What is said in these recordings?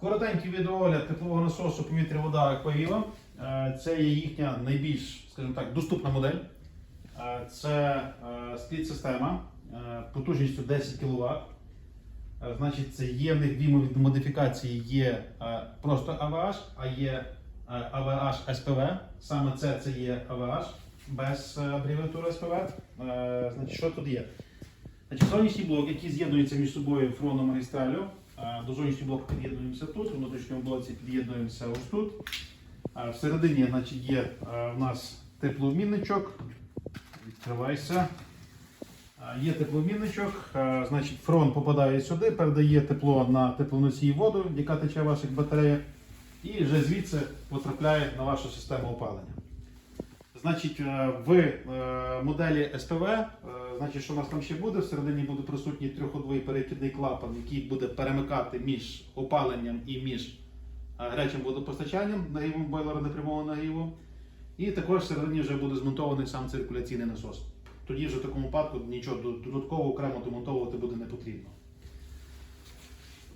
Коротенький відеоогляд теплового насосу повітря вода Аквавіла. Е, Це є їхня найбільш, скажімо так, доступна модель. Е, Це е, спліт-система потужністю 10 кВт. Значить, це є в них дві модифікації: є просто AVH, а є AVH SPV. Саме це, це є AVH без абревіатури. Е, Значить, що тут є? Значить, зовнішній блок, який з'єднується між собою фроном магістралю. До зовнішнього блоку під'єднуємося тут, у внутрішньому блоці під'єднуємося ось тут. Всередині значить, є в нас теплообмінничок. Відкривайся. Є теплообмінничок, значить фронт попадає сюди, передає тепло на теплоносій воду, яка тече в ваших батареях, і вже звідси потрапляє на вашу систему опалення. Значить, е, в е, моделі СПВ, е, значить, що у нас там ще буде? Всередині буде присутній трьохходовий перехідний клапан, який буде перемикати між опаленням і між е, гарячим водопостачанням нагрівом бойлера непрямого нагріву. І також всередині вже буде змонтований сам циркуляційний насос. Тоді вже в такому випадку нічого додатково окремо демонтовувати буде не потрібно.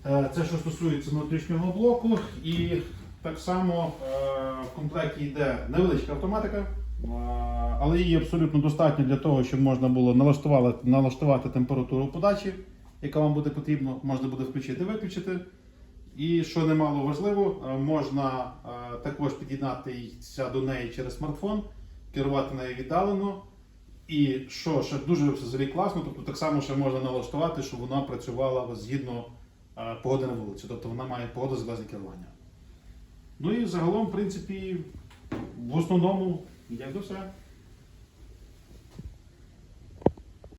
Е, Це що стосується внутрішнього блоку. І так само е, в комплекті йде невеличка автоматика, але її абсолютно достатньо для того, щоб можна було налаштувати, налаштувати температуру подачі, яка вам буде потрібна, можна буде включити виключити. І що немало важливо, е, можна е, також під'єднатися до неї через смартфон, керувати нею віддалено. І що ще дуже взагалі класно, тобто так само ще можна налаштувати, щоб вона працювала згідно е, погоди на вулиці. Тобто вона має погодозалежне керування. Ну і загалом, в принципі, в основному, Yakuza